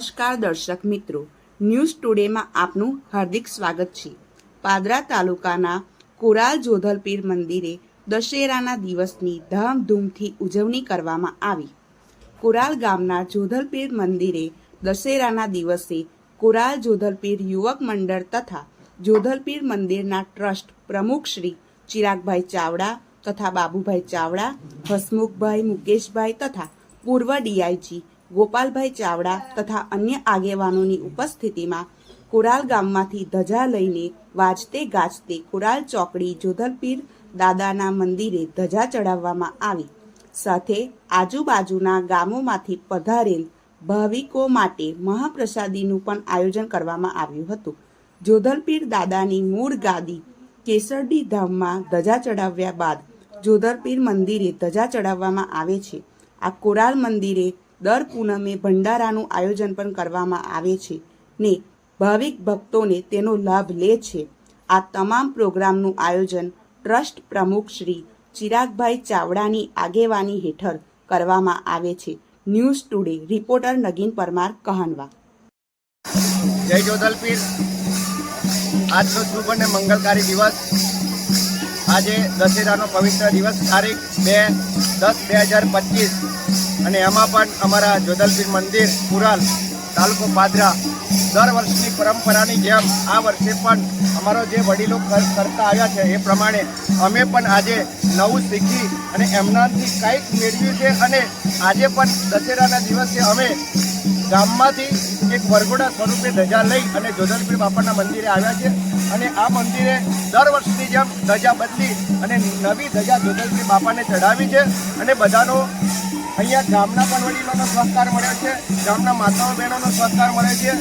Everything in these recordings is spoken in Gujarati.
નમસ્કાર દર્શક મિત્રો. ન્યૂઝ ટુડેમાં આપનું હાર્દિક સ્વાગત છે. પાદરા તાલુકાના કોરાલ જોધલપીર મંદિરે દશેરાના દિવસની ધામધૂમથી ઉજવણી કરવામાં આવી. કોરાલ ગામના જોધલપીર મંદિરે દશેરાના દિવસે કોરાલ જોધલપીર યુવક મંડળ તથા જોધલપીર મંદિરના ટ્રસ્ટ પ્રમુખ શ્રી ચિરાગભાઈ ચાવડા તથા બાબુભાઈ ચાવડા, હસમુખભાઈ, મુકેશભાઈ તથા પૂર્વ ડીઆઈજી ગોપાલભાઈ ચાવડા તથા અન્ય આગેવાનોની ઉપસ્થિતિમાં કુરાલ ગામમાંથી ધજા લઈને વાજતે ગાજતે કુરાલ ચોકડી જોધલપીર દાદાના મંદિરે ધજા ચડાવવામાં આવી. સાથે આજુબાજુના ગામોમાંથી પધારેલ ભાવિકો માટે મહાપ્રસાદીનું પણ આયોજન કરવામાં આવ્યું હતું. જોધલપીર દાદાની મૂળ ગાદી કેસરડી ધામમાં ધજા ચડાવ્યા બાદ જોધલપીર મંદિરે ધજા ચડાવવામાં આવે છે. આ કોરાલ મંદિરે દર પૂનમે ભંડારાનું આયોજન પણ કરવામાં આવે છે ને ભાવિક ભક્તોને તેનો લાભ લે છે. આ તમામ પ્રોગ્રામનું આયોજન ટ્રસ્ટ પ્રમુખ શ્રી ચિરાગભાઈ ચાવડાની આગેવાની હેઠળ કરવામાં આવે છે. News today reporter Nagin Parmar Kahanva જય જોધલપીર આજનો શુભ અને મંગળકારી દિવસ. આજે દશેરાનો પવિત્ર દિવસ, તારીખ બે દસ બે હજાર પચીસ. અને એમાં પણ અમારા જોધલપીર મંદિર પુરાલ તાલુકો પાદરા દર વર્ષની પરંપરાની જેમ આ વર્ષે પણ અમારો જે વડીલો કર- કરતા આવ્યા છે એ પ્રમાણે અમે પણ આજે નવું શીખી અને એમનાથી કંઈક મેળવ્યું છે અને આજે પણ દશેરાના દિવસે અમે ગામમાંથી એક વરઘોડા સ્વરૂપે ધજા લઈ અને જોધલપીર બાપાના મંદિરે આવ્યા છે અને આ મંદિરે દર વર્ષની જેમ ધજા બદલી અને નવી ધજા જોધલપીર બાપાને ચઢાવી છે અને બધાનો અહીંયા ગામના પણ વડીલોનો સહકાર મળ્યો છે, ગામના માતાઓ બહેનોનો સહકાર મળે છે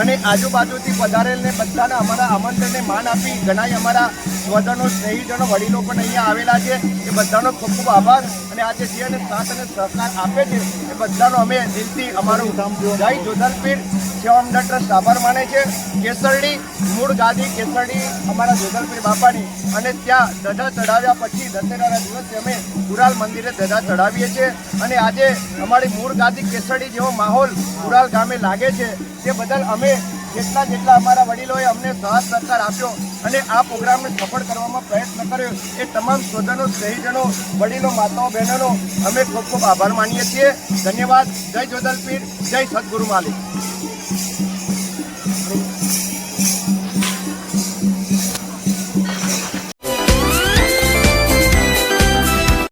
અને આજુબાજુથી પધારેલને બધાના અમારા આમંત્રણને માન આપી ઘણાય અમારા સ્વજનો, સ્નેહીજનો, વડીલો પણ અહીંયા આવેલા છે. એ બધાનો ખૂબ ખૂબ આભાર અને આજે જે અને સાથ અને સહકાર આપે છે એ બધાનો અમે દિલથી અમારું જય જોધલપીર સેવા મંડળ ટ્રસ્ટ આભાર માને છે. કેસરડી, મૂળ ગાદી કેસરડી અમારા જોધલપીર બાપાની. અને ત્યાં ધજા ચડાવ્યા પછી દશેરાના દિવસે અમે કુરાલ મંદિરે ધજા ચડાવીએ છીએ. અને આજે અમારી મૂળ ગાદી કેસરડી જેવો માહોલ કુરાલ ગામે લાગે છે. તે બદલ અમે જેટલા જેટલા અમારા વડીલોએ અમને સાથ સહકાર આપ્યો અને આ પ્રોગ્રામને સફળ કરવામાં પ્રયત્ન કર્યો, એ તમામ સ્વજનો, સ્નેહીજનો, વડીલો, માતાઓ, બહેનોનો અમે ખૂબ ખૂબ આભાર માનીએ છીએ. ધન્યવાદ. જય જોદલપીર જય સદગુરુ માલિક. Música